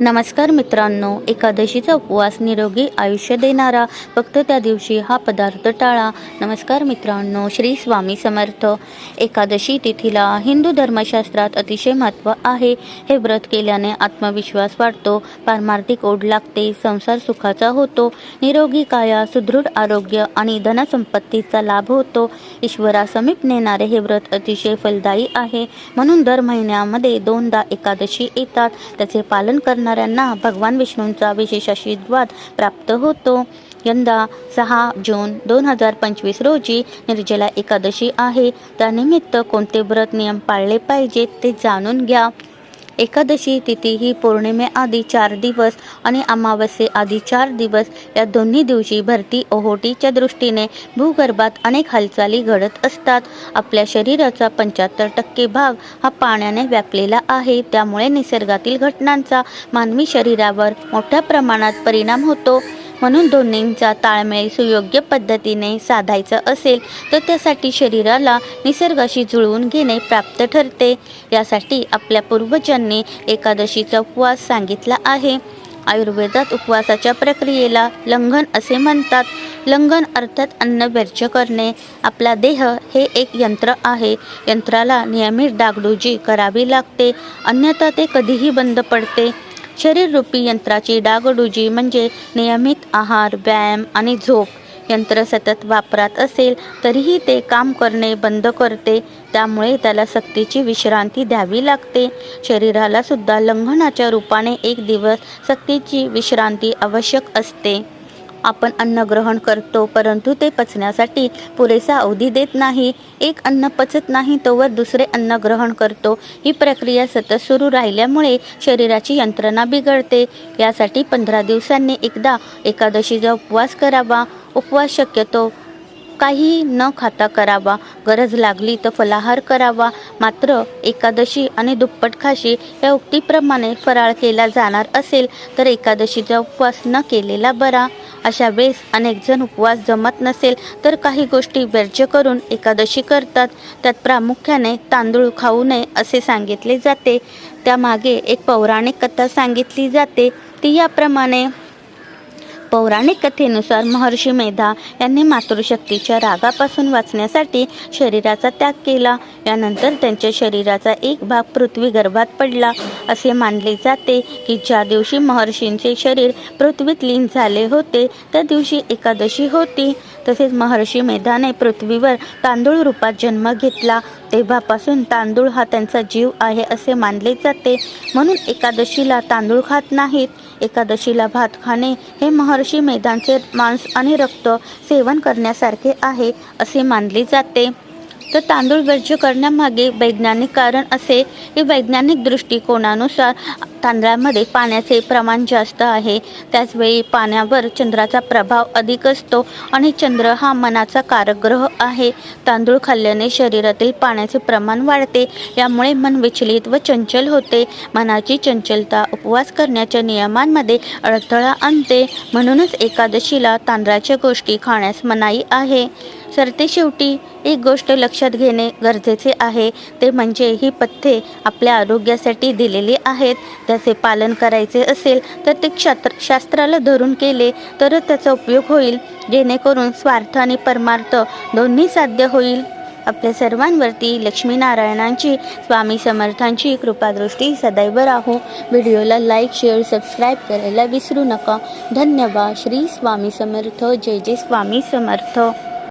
नमस्कार मित्रांनो एकादशीचा उपवास निरोगी आयुष्य देणारा फक्त त्या दिवशी हा पदार्थ टाळा. नमस्कार मित्रांनो श्री स्वामी समर्थ. एकादशी तिथीला हिंदू धर्मशास्त्रात अतिशय महत्त्व आहे. हे व्रत केल्याने आत्मविश्वास वाढतो पारमार्थिक ओढ लागते संसार सुखाचा होतो निरोगी काया सुदृढ आरोग्य आणि धनसंपत्तीचा लाभ होतो. ईश्वरासमीप नेणारे हे व्रत अतिशय फलदायी आहे. म्हणून दर महिन्यामध्ये दोनदा एकादशी येतात. त्याचे पालन करणार करणाऱ्यांना भगवान विष्णूंचा विशेष आशीर्वाद प्राप्त होतो. यंदा सहा जून दोन हजार पंचवीस रोजी निर्जला एकादशी आहे. त्यानिमित्त कोणते व्रत नियम पाळले पाहिजेत ते जाणून घ्या. एकादशी तिथी ही पौर्णिमेआधी चार दिवस आणि अमावस्येआधी चार दिवस या दोन्ही दिवशी भरती ओहोटीच्या दृष्टीने भूगर्भात अनेक हालचाली घडत असतात. आपल्या शरीराचा पंच्याहत्तर टक्के भाग हा पाण्याने व्यापलेला आहे. त्यामुळे निसर्गातील घटनांचा मानवी शरीरावर मोठ्या प्रमाणात परिणाम होतो. म्हणून दोन्हींचा ताळमेळ सुयोग्य पद्धतीने साधायचा असेल तर त्यासाठी शरीराला निसर्गाशी जुळवून घेणे प्राप्त ठरते. यासाठी आपल्या पूर्वजांनी एकादशीचा उपवास सांगितला आहे. आयुर्वेदात उपवासाच्या प्रक्रियेला लंघन असे म्हणतात. लंघन अर्थात अन्न व्यर्ज करणे. आपला देह हे एक यंत्र आहे. यंत्राला नियमित डागडुजी करावी लागते. अन्यथा ते कधीही बंद पडते. शरीररूपी यंत्राची डागडुजी म्हणजे नियमित आहार व्यायाम आणि झोप. यंत्र सतत वापरात असेल तरीही ते काम करणे बंद करते. त्यामुळे त्याला सक्तीची विश्रांती द्यावी लागते. शरीराला सुद्धा लंघनाच्या रूपाने एक दिवस सक्तीची विश्रांती आवश्यक असते. आपण अन्न ग्रहण करतो परंतु ते पचण्यासाठी पुरेसा अवधी देत नाही. एक अन्न पचत नाही तोवर दुसरे अन्न ग्रहण करतो. ही प्रक्रिया सतत सुरू राहिल्यामुळे शरीराची यंत्रणा बिघडते. यासाठी पंधरा दिवसांनी एकदा एकादशीचा उपवास करावा. उपवास शक्यतो काही न खाता करावा. गरज लागली तर फलाहार करावा. मात्र एकादशी आणि दुप्पट खाशी या उक्तीप्रमाणे फराळ केला जाणार असेल तर एकादशीचा उपवास न केलेला बरा. अशा वेळेस अनेक जण उपवास जमत नसेल तर काही गोष्टी वर्ज्य करून एकादशी करतात. त्यात प्रामुख्याने तांदूळ खाऊ नये असे सांगितले जाते. त्यामागे एक पौराणिक कथा सांगितली जाते. ती याप्रमाणे पौराणिक कथेनुसार महर्षी मेधा यांनी मातृशक्तीच्या रागापासून वाचण्यासाठी शरीराचा त्याग केला. यानंतर त्यांच्या शरीराचा एक भाग पृथ्वी गर्भात पडला. असे मानले जाते की ज्या दिवशी महर्षींचे शरीर पृथ्वीत लीन झाले होते त्या दिवशी एकादशी होती. तसेच महर्षी मेधाने पृथ्वीवर तांदूळ रूपात जन्म घेतला. तेव्हापासून तांदूळ हा त्यांचा जीव आहे असे मानले जाते. म्हणून एकादशीला तांदूळ खात नाहीत. एकादशीला भात खाणे हे महर्षी मेधांचे मांस आणि रक्त सेवन करण्यासारखे आहे असे मानले जाते. तर तांदूळ वर्ज्य करण्यामागे वैज्ञानिक कारण असे की वैज्ञानिक दृष्टिकोनानुसार तांदळामध्ये पाण्याचे प्रमाण जास्त आहे. त्याचवेळी पाण्यावर चंद्राचा प्रभाव अधिक असतो आणि चंद्र हा मनाचा कारग्रह आहे. तांदूळ खाल्ल्याने शरीरातील पाण्याचे प्रमाण वाढते यामुळे मन विचलित व चंचल होते. मनाची चंचलता उपवास करण्याच्या नियमांमध्ये अडथळा आणते. म्हणूनच एकादशीला तांदळाच्या गोष्टी खाण्यास मनाई आहे. सरते शेवटी एक गोष्ट लक्षात घेणे गरजेचे आहे. ते म्हणजे ही पथ्ये आपल्या आरोग्यासाठी दिलेली आहेत. त्याचे पालन करायचे असेल तर ते क्षात्र शास्त्राला धरून केले तरच त्याचा उपयोग होईल. जेणेकरून स्वार्थ आणि परमार्थ दोन्ही साध्य होईल. आपल्या सर्वांवरती लक्ष्मीनारायणांची स्वामी समर्थांची कृपादृष्टी सदैव राहो. व्हिडिओला लाईक शेअर सबस्क्राईब करायला विसरू नका. धन्यवाद. श्री स्वामी समर्थ. जय जय स्वामी समर्थ.